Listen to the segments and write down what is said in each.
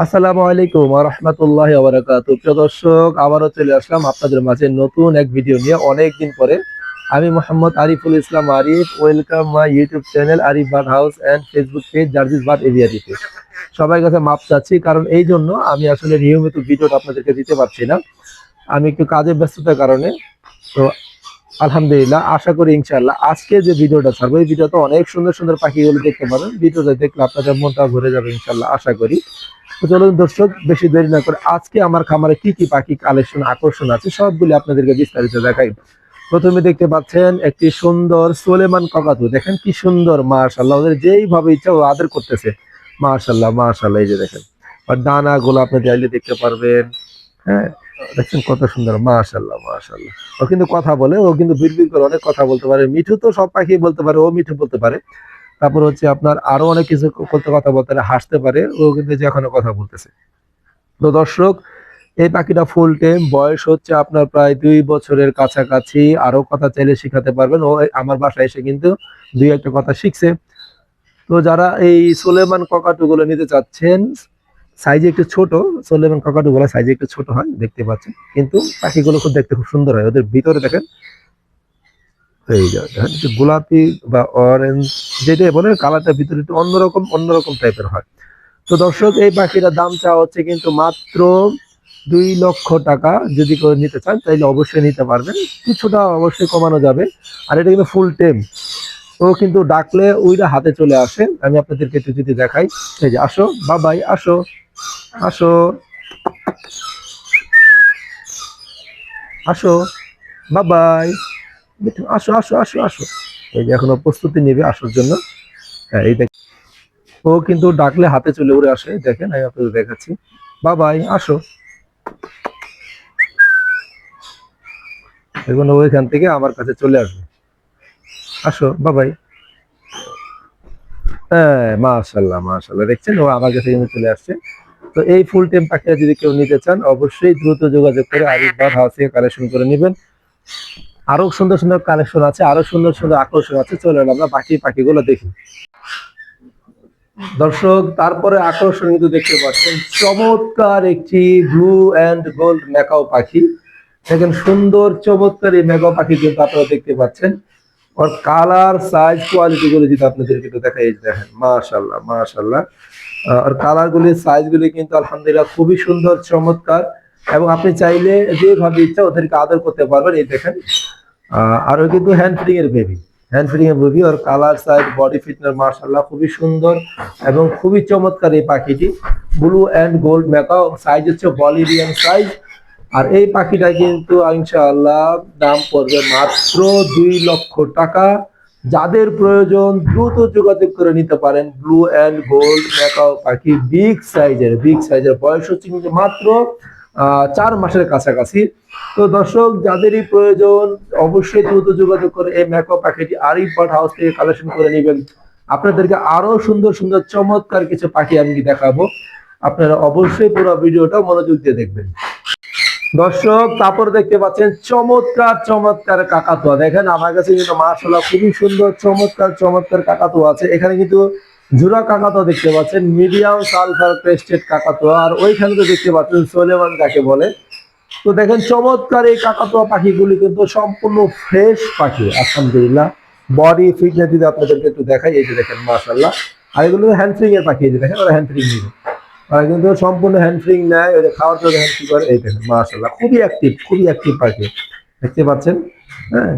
আসসালামু আলাইকুম রহমতুল্লাহ আবরাকাত প্রিয় দর্শক, আবারও চলে আসলাম আপনাদের মাঝে নতুন এক ভিডিও নিয়ে অনেক দিন পরে। আমি Mohammad Ariful Islam Arif. Welcome my YouTube channel Arif bird house and Facebook page Jarjis bird area দিতে সবাই কাছে মাপ চাচ্ছি, কারণ এই জন্য আমি আসলে নিয়মিত ভিডিওটা আপনাদেরকে দিতে পারছি না। আমি একটু কাজের ব্যস্ততার কারণে। তো আলহামদুলিল্লাহ, আশা করি ইনশাল্লাহ আজকে যে ভিডিওটা ছাড়বো, এই ভিডিওতে অনেক সুন্দর সুন্দর পাখিগুলো দেখতে পাবেন। ভিডিওটা দেখলে আপনাদের মনটা ভরে যাবে ইনশাল্লাহ আশা করি। চলুন দর্শক, বেশি দেরি না করে আজকে আমার খামারে কি কি পাখি কালেকশন আকর্ষণ আছে সবগুলি আপনাদেরকে বিস্তারিত দেখাই। প্রথমে দেখতে পাচ্ছেন একটি সুন্দর সোলেমান কাকাতু। দেখেন কি সুন্দর মাশাল্লাহ ওদের যেইভাবে ইচ্ছা ও আদর করতেছে। মাশাল্লাহ মাশাল্লাহ এই যে দেখেন। আর ডানা গুলো আপনি চাইলে দেখতে পারবেন। হ্যাঁ দেখছেন কত সুন্দর মাশাল্লাহ মাশাল্লাহ ও কিন্তু কথা বলে, ও কিন্তু বিড়বিড় করে অনেক কথা বলতে পারে। মিঠু তো সব পাখি বলতে পারে, ও মিঠু বলতে পারে। তারপর হচ্ছে আপনার আরও অনেক কিছু করতে কথা বলতে হাসতে পারে, ও কিন্তু যে এখনও কথা বলতেছে। তো দর্শক, এই পাখিটা ফুল টেম বয়স হচ্ছে আপনার প্রায় দুই বছরের কাছাকাছি, আরও কথা চাইলে শিখাতে পারবেন। ও আমার বাসায় এসে কিন্তু দুই একটা কথা শিখছে। তো যারা এই সোলেমান ককাটু গুলো নিতে চাচ্ছেন সাইজে একটু ছোট, সোলেমান ককাটু গুলো সাইজে একটু ছোট হয়, দেখতে পাচ্ছেন। কিন্তু পাখিগুলো খুব দেখতে খুব সুন্দর হয়। ওদের ভিতরে দেখেন এই যে দেখেন একটু গোলাপি বা অরেঞ্জ যেটা বলে কালারটা ভিতরে একটু অন্যরকম অন্যরকম টাইপের হয়। তো দর্শক, এই পাখিটার দাম চাওয়া হচ্ছে কিন্তু মাত্র দুই লক্ষ টাকা। যদি কেউ নিতে চান তাহলে অবশ্যই নিতে পারবেন। কিছুটা অবশ্যই কমানো যাবে। আর এটা কিন্তু ফুল টেম ও কিন্তু ডাকলে ওইটা হাতে চলে আসে। আমি আপনাদেরকে একটু যদি দেখাই। এই যে, আসো, বাবাই, আসো আসো। আসো, বাবাই। আসো আসো আসো আসো। এই যে এখনও প্রস্তুতি নেবে আসার জন্য। হ্যাঁ এই ও কিন্তু ডাকলে হাতে চলে উড়ে আসে। দেখেন, আমি আপনাদের দেখাচ্ছি। বাবাই, আসো। এখন ও এখান থেকে আমার কাছে চলে আসবে। আসো, বাবাই। হ্যাঁ মাশাল্লাহ মাশাল্লাহ দেখছেন, ও আমার কাছে কিন্তু চলে আসছে। তো এই ফুল টেম পাখিটা যদি কেউ নিতে চান, অবশ্যই দ্রুত যোগাযোগ করে আরেকবার বার হাউস কালেকশন করে নেবেন। আরও সুন্দর সুন্দর কালেকশন আছে আরও সুন্দর সুন্দর আকর্ষণ আছে। চলেন আমরা বাকি পাখিগুলো দেখি। দর্শক তারপরে আকর্ষণ কিন্তু দেখতে পাচ্ছেন চমৎকার একটি ব্লু অ্যান্ড গোল্ড ম্যাকাও পাখি। দেখেন সুন্দর চমৎকার এই ম্যাকাও পাখি কিন্তু আপনারা দেখতে পাচ্ছেন। ওর কালার সাইজ কোয়ালিটি গুলো যদি আপনাদের কিন্তু দেখাই এই দেখেন মাশাল্লাহ মাশাল্লাহ আহ, ওর কালার গুলি সাইজ গুলি কিন্তু আলহামদুলিল্লাহ খুবই সুন্দর চমৎকার। এবং আপনি চাইলে যেভাবে ইচ্ছা ওদেরকে আদর করতে পারবেন। এই দেখেন আর ও কিন্তু হ্যান্ড ফিডিং এর বেবি হ্যান্ড ফিডিং এর বেবি ওর কালার সাইজ বডি ফিটনেস মার্শাল্লাহ খুবই সুন্দর এবং খুবই চমৎকার এই পাখিটি। Blue and gold macaw size হচ্ছে বলিভিয়ান সাইজ আর এই পাখিটা কিন্তু ইনশাআল্লাহ দাম পড়বে মাত্র দুই লক্ষ টাকা। যাদের প্রয়োজন দ্রুত যোগাযোগ করে নিতে পারেন ব্লু অ্যান্ড গোল্ড মেকাও পাখি বিগ সাইজের বিগ সাইজের বয়স হচ্ছে কিন্তু মাত্র চার মাসের কাছাকাছি। তো দর্শক, যাদেরই প্রয়োজন, অবশ্যই দ্রুত যোগাযোগ করে এই ম্যাকআপ পাখিটি আরিফ বার্ড হাউস থেকে কালেকশন করে নেবেন। আপনাদেরকে আরও সুন্দর সুন্দর, চমৎকার কিছু পাখি আমি দেখাবো। আপনারা অবশ্যই পুরো ভিডিওটা মনোযোগ দিয়ে দেখবেন। দর্শক, তারপর দেখতে পাচ্ছেন চমৎকার চমৎকার কাকাতুয়া। দেখেন, আমার কাছে কিন্তু মার্শাল্লাহ খুবই সুন্দর, চমৎকার চমৎকার কাকাতুয়া আছে। এখানে কিন্তু জুরা কাকাতুয়া দেখতে পাচ্ছেন মিডিয়াম সালফার ক্রেস্টেড কাকাতুয়া আর ওইখানে তো দেখতে পাচ্ছেন সোলেমান কাকে বলে। তো দেখেন, চমৎকার এই কাকাতুয়া পাখিগুলি কিন্তু সম্পূর্ণ ফ্রেশ পাখি, আলহামদুলিল্লাহ। বডি ফিটনেস যদি আপনাদেরকে একটু দেখাই, এই যে দেখেন মাশাল্লাহ আর এগুলো হ্যান্ডফ্রিং এর পাখি, এই যে দেখেন, ওরা হ্যান্ডফ্রিং নিবে ওরা কিন্তু সম্পূর্ণ হ্যান্ডফ্রিং নেয় ওই যে খাওয়ার জন্য হ্যান্ডফ্রি করে, এই দেখেন মাশাল্লাহ খুবই অ্যাক্টিভ খুবই অ্যাক্টিভ পাখি, দেখতে পাচ্ছেন? হ্যাঁ।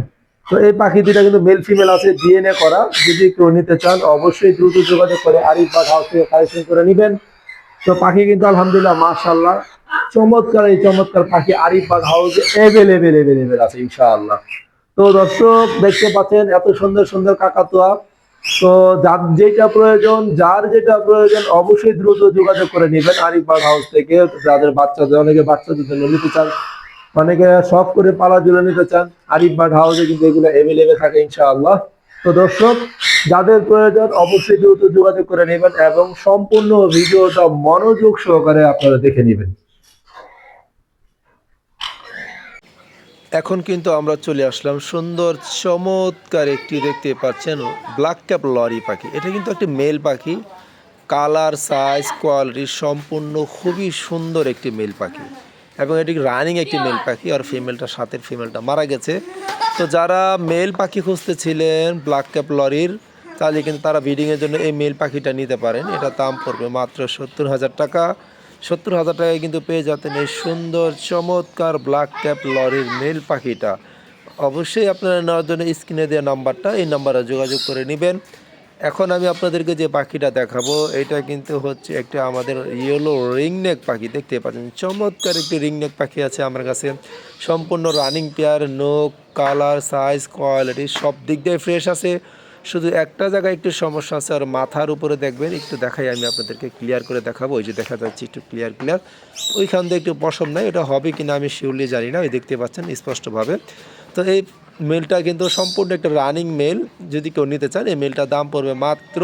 তো এই পাখি দুটা কিন্তু মেল ফিমেল আছে ডিএনএ করা। যদি কেউ নিতে চান, অবশ্যই দ্রুত যোগাযোগ করে আরিফ বাগ হাউস থেকে কালেকশন করে নেবেন। তো পাখি কিন্তু আলহামদুলিল্লাহ মাশাল্লাহ চমৎকার, এই চমৎকার পাখি আরিফ বাগ হাউস এভেলেবেল এভেলেবেল আছে, ইনশাআল্লাহ। তো দর্শক, দেখতে পাচ্ছেন এত সুন্দর সুন্দর কাকাতুয়া। তো যার যেটা প্রয়োজন, যার যেটা প্রয়োজন, অবশ্যই দ্রুত যোগাযোগ করে নেবেন আরিফ বাগ হাউস থেকে। যাদের বাচ্চাদের অনেকে বাচ্চাদের জন্য নিতে চান অনেকে শখ করে পালা জন্য নিতে চান। আরিফ বাগ হাউসে কিন্তু এগুলো এভেলেবেল থাকে ইনশাআল্লাহ। তো দর্শক, যাদের প্রয়োজন অবশ্যই দ্রুত যোগাযোগ করে নেবেন এবং সম্পূর্ণ ভিডিওটা মনোযোগ সহকারে আপনারা দেখে নেবেন। এখন কিন্তু আমরা চলে আসলাম সুন্দর, চমৎকার একটি দেখতে পাচ্ছেন ব্ল্যাক ক্যাপ লরি পাখি। এটা কিন্তু একটি মেল পাখি। কালার সাইজ কোয়ালিটি সম্পূর্ণ খুবই সুন্দর একটি মেল পাখি। এবং এটি রানিং একটি মেল পাখি আর ফিমেলটা সাথের ফিমেলটা মারা গেছে। তো যারা মেল পাখি খুঁজতেছিলেন ব্ল্যাক ক্যাপ লরির তাহলে কিন্তু তারা ব্রিডিংয়ের জন্য এই মেল পাখিটা নিতে পারেন। এটা দাম পড়বে মাত্র সত্তর হাজার টাকা। সত্তর হাজার টাকায় কিন্তু পেয়ে যেতেন এই সুন্দর চমৎকার ব্ল্যাক ক্যাপ লরির মেল পাখিটা। অবশ্যই আপনারা নেওয়ার জন্য স্ক্রিনে দেওয়া নাম্বারটা এই নাম্বারে যোগাযোগ করে নেবেন। এখন আমি আপনাদেরকে যে পাখিটা দেখাবো, এটা কিন্তু হচ্ছে একটা আমাদের ইয়েলো রিংনেক পাখি। দেখতে পাচ্ছেন, চমৎকার একটি রিংনেক পাখি আছে আমার কাছে। সম্পূর্ণ রানিং পেয়ার নোক কালার সাইজ কোয়ালিটি সব দিক দিয়ে ফ্রেশ আছে। শুধু একটা জায়গায় একটু সমস্যা আছে, আর মাথার উপরে দেখবেন, একটু দেখাই আমি আপনাদেরকে ক্লিয়ার করে দেখাবো। ওই যে দেখা যাচ্ছে, একটু ক্লিয়ার ক্লিয়ার ওইখান দিয়ে একটু পশম নাই, এটা হবে কিনা আমি শিওরলি জানি না ওই দেখতে পাচ্ছেন স্পষ্টভাবে। তো এই মেলটা কিন্তু সম্পূর্ণ একটা রানিং মেল। যদি কেউ নিতে চান, এই মেলটার দাম পড়বে মাত্র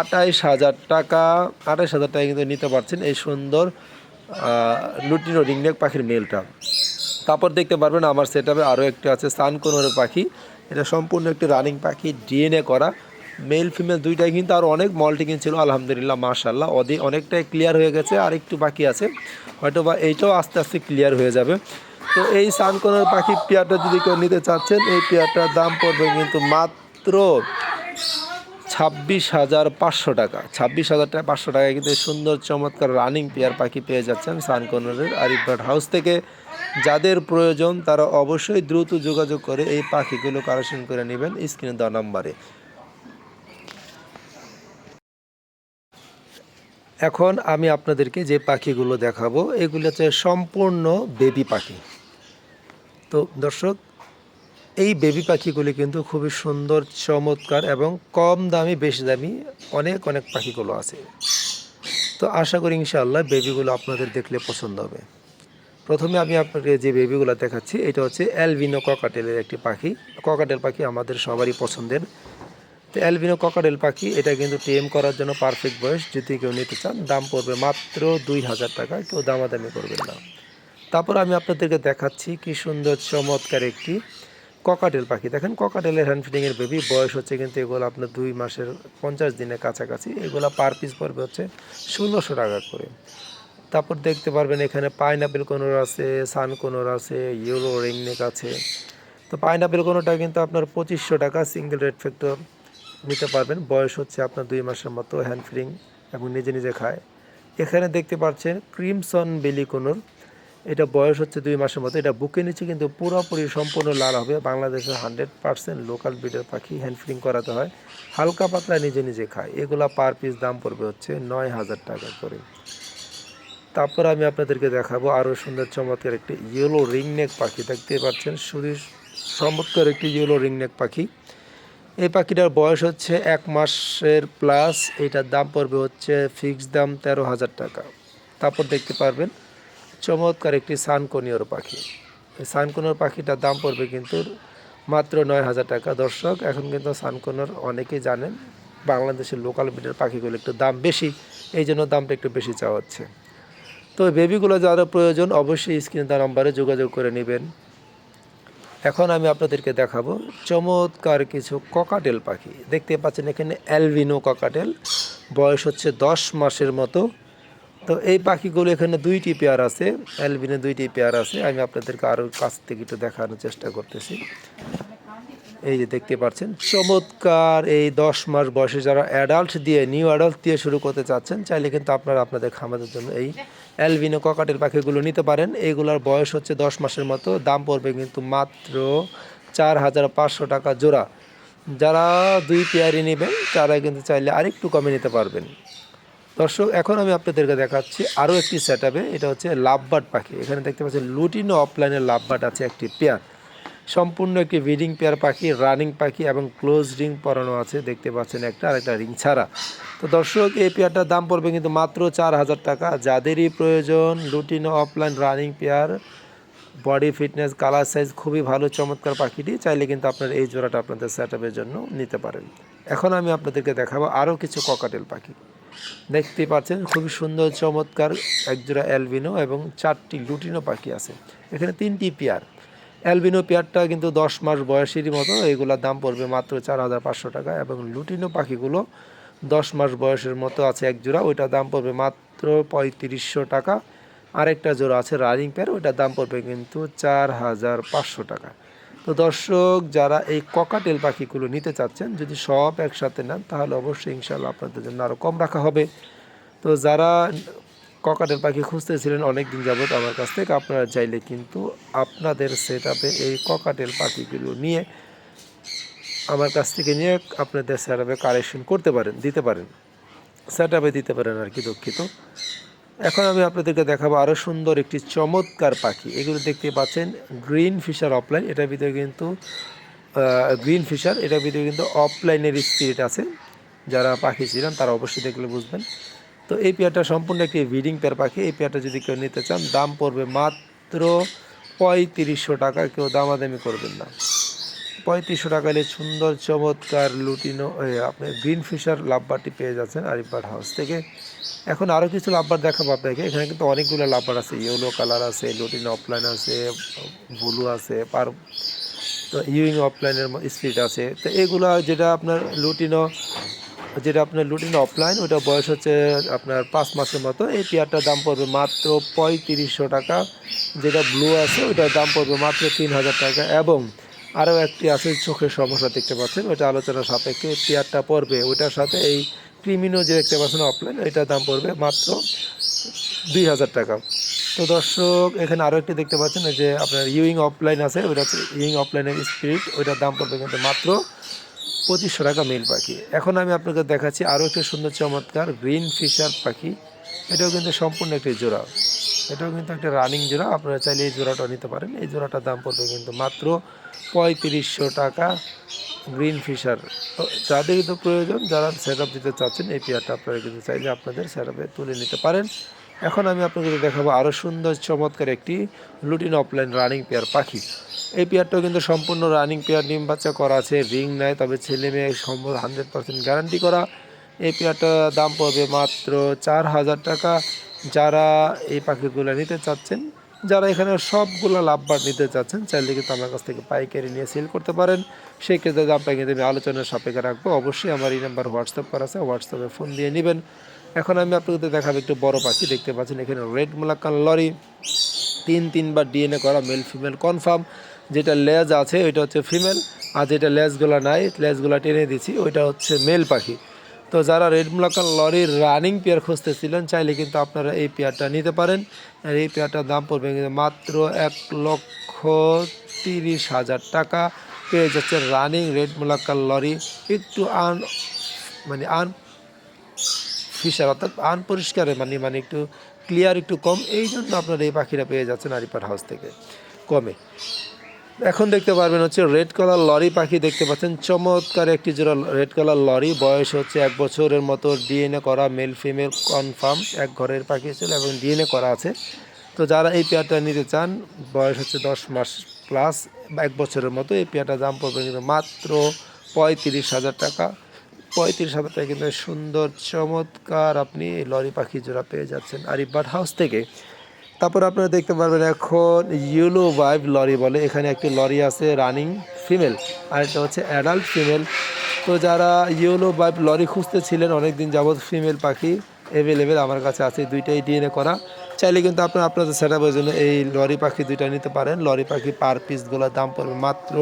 আঠাইশ হাজার টাকা। আঠাইশ হাজার টাকা কিন্তু নিতে পারছেন এই সুন্দর লুটিনো রিংনেক পাখির মেলটা। তারপর দেখতে পারবেন আমার সেট সেটাপে আরও একটি আছে সানকোনোর পাখি। এটা সম্পূর্ণ একটি রানিং পাখি, ডিএনএ করা। মেল, ফিমেল দুইটাই কিন্তু আর অনেক মল্টিকিং ছিল, আলহামদুলিল্লাহ মাশাল্লাহ অধি অনেকটাই ক্লিয়ার হয়ে গেছে আর একটু বাকি আছে। হয়তো বা এইটাও আস্তে আস্তে ক্লিয়ার হয়ে যাবে। তো এই সানকোনোর পাখি পেয়ারটা যদি কেউ নিতে চাচ্ছেন, এই পেয়ারটার দাম পড়বে কিন্তু মাত্র ছাব্বিশ হাজার পাঁচশো টাকা। ছাব্বিশ হাজার টাকা, পাঁচশো টাকায় কিন্তু সুন্দর, চমৎকার রানিং পেয়ার পাখি পেয়ে যাচ্ছেন সানকোনরের আরিফ বার্ড হাউস থেকে। যাদের প্রয়োজন, তারা অবশ্যই দ্রুত যোগাযোগ করে এই পাখিগুলো কালেকশন করে নেবেন স্ক্রিনে দেওয়া নাম্বারে। এখন আমি আপনাদেরকে যে পাখিগুলো দেখাবো, এগুলো হচ্ছে সম্পূর্ণ বেবি পাখি। তো দর্শক, এই বেবি পাখিগুলি কিন্তু খুবই সুন্দর, চমৎকার এবং কম দামি, বেশি দামি অনেক অনেক পাখিগুলো আছে। তো আশা করি ইনশাআল্লাহ বেবিগুলো আপনাদের দেখলে পছন্দ হবে। প্রথমে আমি আপনাকে যে বেবিগুলো দেখাচ্ছি, এটা হচ্ছে অ্যালবিনো ককাটেলের একটি পাখি। ককাটেল পাখি আমাদের সবারই পছন্দের। তো অ্যালবিনো ককাটেল পাখি, এটা কিন্তু টেম করার জন্য পারফেক্ট বয়স। যদি কেউ নিতে চান, দাম পড়বে মাত্র দুই হাজার টাকা। কেউ দামাদামি করবেন না। তারপর আমি আপনাদেরকে দেখাচ্ছি কি সুন্দর চমৎকার একটি ককাটেল পাখি। দেখেন ককাটেলের হ্যান্ড ফিডিংয়ের বেবি বয়স হচ্ছে কিন্তু এগুলো আপনার দুই মাসের পঞ্চাশ দিনের কাছাকাছি। এগুলো পার পিস পড়বে হচ্ছে ষোলোশো টাকা করে। তারপর দেখতে পারবেন এখানে পাইনাপেল কোনোর আছে সান কোনোর আছে ইয়েলো রিংনেক আছে। তো পাইনাপেল কোনোটা কিন্তু আপনার পঁচিশশো টাকা সিঙ্গেল রেড ফ্যাক্টর নিতে পারবেন। বয়স হচ্ছে আপনার দুই মাসের মতো হ্যান্ড ফিডিং এবং নিজে নিজে খায়। এখানে দেখতে পাচ্ছেন ক্রিমসন বেলি কোনোর এটা বয়স হচ্ছে দুই মাসের মতো। এটা বুকে নিচে কিন্তু পুরোপুরি সম্পূর্ণ লাল হবে। বাংলাদেশের হান্ড্রেড পার্সেন্ট লোকাল ব্রিডের পাখি হ্যান্ড ফিডিং করাতে হয়। হালকা পাতলা নিজে নিজে খায়। এগুলো পার পিস দাম পড়বে হচ্ছে নয় হাজার টাকা করে। তারপর আমি আপনাদেরকে দেখাবো আরও সুন্দর চমৎকার একটি ইয়েলো রিংনেক পাখি। দেখতে পাচ্ছেন, শুধু চমৎকার একটি ইয়েলো রিংনেক পাখি। এই পাখিটার বয়স হচ্ছে এক মাসের প্লাস এটার দাম পড়বে হচ্ছে ফিক্সড দাম তেরো হাজার টাকা। তারপর দেখতে পারবেন চমৎকার একটি সানকনিয়র পাখি। এই সানকনিয়র পাখিটার দাম পড়বে কিন্তু মাত্র নয় হাজার টাকা। দর্শক, এখন কিন্তু সানকনিয়র অনেকেই জানেন, বাংলাদেশের লোকাল ব্রিডের পাখিগুলো একটু দাম বেশি, এই জন্য দামটা একটু বেশি চাওয়া হচ্ছে। তো বেবিগুলো যারা প্রয়োজন, অবশ্যই স্ক্রিনে তার নাম্বারে যোগাযোগ করে নেবেন। এখন আমি আপনাদেরকে দেখাবো চমৎকার কিছু ককাটেল পাখি। দেখতে পাচ্ছেন এখানে অ্যালভিনো ককাটেল বয়স হচ্ছে দশ মাসের মতো। তো এই পাখিগুলো এখানে দুইটি পেয়ার আছে, অ্যালবিনে দুইটি পেয়ার আছে। আমি আপনাদেরকে আরও কাছ থেকে একটু দেখানোর চেষ্টা করতেছি। এই যে দেখতে পাচ্ছেন, চমৎকার এই দশ মাস বয়সে যারা অ্যাডাল্ট দিয়ে নিউ অ্যাডাল্ট দিয়ে শুরু করতে চাচ্ছেন, চাইলে কিন্তু আপনারা আপনাদের খামারের জন্য এই অ্যালবিনো ককাটের পাখিগুলো নিতে পারেন। এইগুলোর বয়স হচ্ছে দশ মাসের মতো, দাম পড়বে কিন্তু মাত্র চার হাজার পাঁচশো টাকা জোড়া। যারা দুই পেয়ারি নেবেন, তারা কিন্তু চাইলে আরেকটু কমে নিতে পারবেন। দর্শক, এখন আমি আপনাদেরকে দেখাচ্ছি আরও একটি সেট এটা হচ্ছে লাভবার্ড পাখি। এখানে দেখতে পাচ্ছেন লুটিনো অফলাইনের লাভবার্ড আছে একটি পেয়ার সম্পূর্ণ একটি ব্রিডিং পেয়ার পাখি রানিং পাখি এবং ক্লোজ রিং পরানো আছে। দেখতে পাচ্ছেন একটা আর একটা রিং ছাড়া। তো দর্শক, এই পেয়ারটার দাম পড়বে কিন্তু মাত্র চার হাজার টাকা। যাদেরই প্রয়োজন, lutino opaline running pair body fitness colour size খুবই ভালো, চমৎকার পাখিটি, চাইলে কিন্তু আপনার এই জোড়াটা আপনাদের সেট জন্য নিতে পারেন। এখন আমি আপনাদেরকে দেখাবো আরও কিছু ককাটেল পাখি। দেখতে পাচ্ছেন, খুবই সুন্দর, চমৎকার একজোড়া অ্যালবিনো এবং চারটি লুটিনো পাখি আছে। এখানে তিনটি পেয়ার। অ্যালবিনো পেয়ারটা কিন্তু দশ মাস বয়সেরই মতো, এগুলোর দাম পড়বে মাত্র চার হাজার পাঁচশো টাকা এবং লুটিনো পাখিগুলো দশ মাস বয়সের মতো আছে এক জোড়া, ওইটার দাম পড়বে মাত্র পঁয়ত্রিশশো টাকা। আরেকটা জোড়া আছে রানিং পেয়ার, ওইটার দাম পড়বে কিন্তু চার হাজার পাঁচশো টাকা। তো দর্শক, যারা এই ককাটেল পাখিগুলো নিতে চাচ্ছেন, যদি সব একসাথে নেন, তাহলে অবশ্যই ইনশাল্লাহ আপনাদের জন্য আরও কম রাখা হবে। তো যারা ককাটেল পাখি খুঁজতেছিলেন অনেক দিন যাবত আমার কাছ থেকে, আপনারা চাইলে কিন্তু আপনাদের সেট এই ককাটেল পাখিগুলো নিয়ে আমার কাছ থেকে নিয়ে আপনাদের সেট আপে কালেকশন করতে পারেন, দিতে পারেন। সেট আপে দিতে পারেন আর কি দুঃখিত। এখন আমি আপনাদেরকে দেখাবো আরও সুন্দর একটি চমৎকার পাখি। এগুলো দেখতে পাচ্ছেন গ্রিন ফিশার অফলাইন এটার ভিতরে কিন্তু গ্রিন ফিশার, এটার ভিতরে কিন্তু অফলাইনের স্পিরিট আছে। যারা পাখি ছিলেন তারা অবশ্যই দেখলে বুঝবেন। তো এই পেয়ারটা সম্পূর্ণ একটি ব্রিডিং পেয়ার পাখি। এই পেয়ারটা যদি কেউ নিতে চান, দাম পড়বে মাত্র পঁয়ত্রিশশো টাকা। কেউ দামাদামি করবেন না। পঁয়ত্রিশশো টাকা হলে সুন্দর, চমৎকার লুটিনো আপনি গ্রিন ফিশার লাভবারটি পেয়ে যাচ্ছেন আরিফবার্ড হাউস থেকে। এখন আরও কিছু লাভবার দেখাবো আপনাকে। এখানে কিন্তু অনেকগুলো লাভবার আছে। ইয়েলো কালার আছে, লুটিনো অফলাইন আছে ব্লু আছে, পার, তো ইউইং অফলাইনের স্পিড আছে। তো এগুলো যেটা আপনার লুটিনো, যেটা আপনার লুটিনো অফলাইন ওটা বয়স হচ্ছে আপনার পাঁচ মাসের মতো। এই পেয়ারটার দাম পড়বে মাত্র পঁয়ত্রিশশো টাকা। যেটা ব্লু আছে, ওটার দাম পড়বে মাত্র তিন হাজার টাকা। এবং আরও একটি আছে চোখের সমস্যা দেখতে পাচ্ছেন, ওইটা আলোচনা সাপেক্ষে পেয়ারটা পড়বে, ওইটার সাথে এই ক্রিমিনো যে দেখতে পাচ্ছেন অফলাইন ওইটার দাম পড়বে মাত্র দুই হাজার টাকা। তো দর্শক, এখানে আরও একটি দেখতে পাচ্ছেন যে আপনার ইউইং অফলাইন আছে, ওইটা ইউইং অফলাইনের স্পিরিট ওইটার দাম পড়বে কিন্তু মাত্র পঁচিশশো টাকা মেল পাখি। এখন আমি আপনাকে দেখাচ্ছি আরও একটি সুন্দর চমৎকার গ্রিন ফিশার পাখি, এটাও কিন্তু সম্পূর্ণ একটি জোড়া। এটাও কিন্তু একটা রানিং জোড়া। আপনারা চাইলে এই জোড়াটা নিতে পারেন। এই জোড়াটার দাম পড়বে কিন্তু মাত্র পঁয়ত্রিশশো টাকা। গ্রিন ফিশার তো যাদের কিন্তু প্রয়োজন, যারা সেট দিতে চাচ্ছেন, এই পেয়ারটা আপনারা কিন্তু চাইলে আপনাদের সেট তুলে নিতে পারেন। এখন আমি আপনাকে দেখাবো আরও সুন্দর, চমৎকার একটি লুটিন অফলাইন রানিং পেয়ার পাখি। এই পেয়ারটাও কিন্তু সম্পূর্ণ রানিং পেয়ার ডিম বাচ্চা করা আছে রিং নেয় তবে ছেলে মেয়ে সম্ভব হান্ড্রেড পার্সেন্ট গ্যারান্টি করা। এই পেয়ারটার দাম পড়বে মাত্র চার হাজার টাকা। যারা এই পাখিগুলো নিতে চাচ্ছেন, যারা এখানে সবগুলো লাভবার নিতে চাচ্ছেন, চাইলে কিন্তু আমার কাছ থেকে পাইকারি নিয়ে সেল করতে পারেন। সেই ক্ষেত্রে দামটা কিন্তু আমি আলোচনার সাপেক্ষে রাখব। অবশ্যই আমার এই নাম্বার হোয়াটসঅ্যাপ করা আছে, হোয়াটসঅ্যাপে ফোন দিয়ে নেবেন। এখন আমি আপনাদের দেখাবো একটু বড় পাখি, দেখতে পাচ্ছেন এখানে রেড মোলাক্কান লরি। তিন, তিনবার ডিএনএ করা মেল ফিমেল কনফার্ম যেটা লেজ আছে, ওইটা হচ্ছে ফিমেল আর যেটা লেজগুলো নাই, লেজগুলো টেনে দিচ্ছি ওইটা হচ্ছে মেল পাখি। তো যারা রেড মুলাকাল লরির রানিং পেয়ার খুঁজতেছিলেন, চাইলে কিন্তু আপনারা এই পেয়ারটা নিতে পারেন। আর এই পেয়ারটার দাম পড়বে মাত্র এক লক্ষ তিরিশ হাজার টাকা। পেয়ে যাচ্ছে রানিং রেড মুলাকাল লরি একটু আন মানে আন ফিশার অর্থাৎ আনপরিষ্কার মানে মানে একটু ক্লিয়ার একটু কম। এই জন্য আপনারা এই পাখিটা পেয়ে যাচ্ছেন আরিপার হাউস থেকে। কমে। এখন দেখতে পারবেন হচ্ছে রেড কালার লরি পাখি দেখতে পাচ্ছেন। চমৎকার একটি জোড়া রেড কালার লরি। বয়স হচ্ছে এক বছরের মতো। ডিএনএ করা মেল ফিমেল কনফার্ম এক ঘরের পাখি ছিল এবং ডিএনএ করা আছে। তো যারা এই পেয়ারটা নিতে চান, বয়স হচ্ছে দশ মাস প্লাস এক বছরের মতো। এই পেয়ারটার দাম পড়বে কিন্তু মাত্র পঁয়ত্রিশ হাজার টাকা। পঁয়ত্রিশ হাজার টাকা কিন্তু সুন্দর, চমৎকার আপনি লরি পাখি জোড়া পেয়ে যাচ্ছেন। আর আরিফবাট হাউস থেকে তারপর আপনারা দেখতে পারবেন এখন ইউলো ভাইভ লরি বলে, এখানে একটি লরি আছে রানিং ফিমেল আর এটা হচ্ছে অ্যাডাল্ট ফিমেল তো যারা ইউলো ভাইভ লরি খুঁজতেছিলেন অনেক দিন যাবৎ ফিমেল পাখি অ্যাভেলেবেল আমার কাছে আছে, দুইটাই ডিএনএ করা। চাইলে কিন্তু আপনারা আপনাদের সেট জন্য এই লরি পাখি দুইটা নিতে পারেন। লরি পাখি পার পিসগুলোর দাম পড়বে মাত্র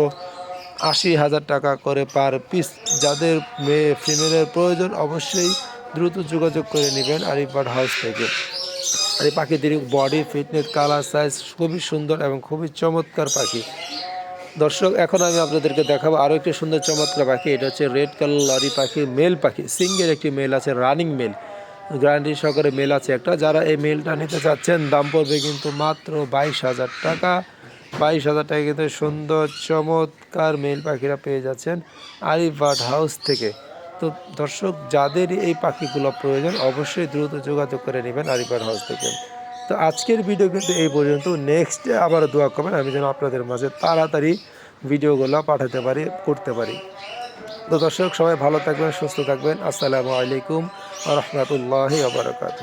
আশি হাজার টাকা করে পার পিস যাদের মেয়ে ফিমেলের প্রয়োজন, অবশ্যই দ্রুত যোগাযোগ করে নেবেন আরিফবার্ড হাউস থেকে। আর এই পাখিদের বডি ফিটনেস কালার সাইজ খুবই সুন্দর এবং খুবই চমৎকার পাখি। দর্শক, এখন আমি আপনাদেরকে দেখাবো আরও একটি সুন্দর চমৎকার পাখি। এটা হচ্ছে রেড কালার লরি পাখি মেল পাখি। সিঙ্গেল একটি মেল আছে রানিং মেল গ্যারান্টি সহকারে মেল আছে একটা। যারা এই মেলটা নিতে চাচ্ছেন, দাম পড়বে কিন্তু মাত্র বাইশ হাজার টাকা। বাইশ হাজার টাকা কিন্তু সুন্দর, চমৎকার মেল পাখিরা পেয়ে যাচ্ছেন আরিফবার্ড হাউস থেকে। তো দর্শক, যাদের এই পাখিগুলো প্রয়োজন, অবশ্যই দ্রুত যোগাযোগ করে নেবেন আরিফার হাউস থেকে। তো আজকের ভিডিও কিন্তু এই পর্যন্ত। নেক্সট আবার দোয়া করবেন, আমি যেন আপনাদের মাঝে তাড়াতাড়ি ভিডিওগুলো পাঠাতে পারি, করতে পারি। তো দর্শক, সবাই ভালো থাকবেন, সুস্থ থাকবেন। আসসালামু আলাইকুম রহমতুল্লাহ আবরকাত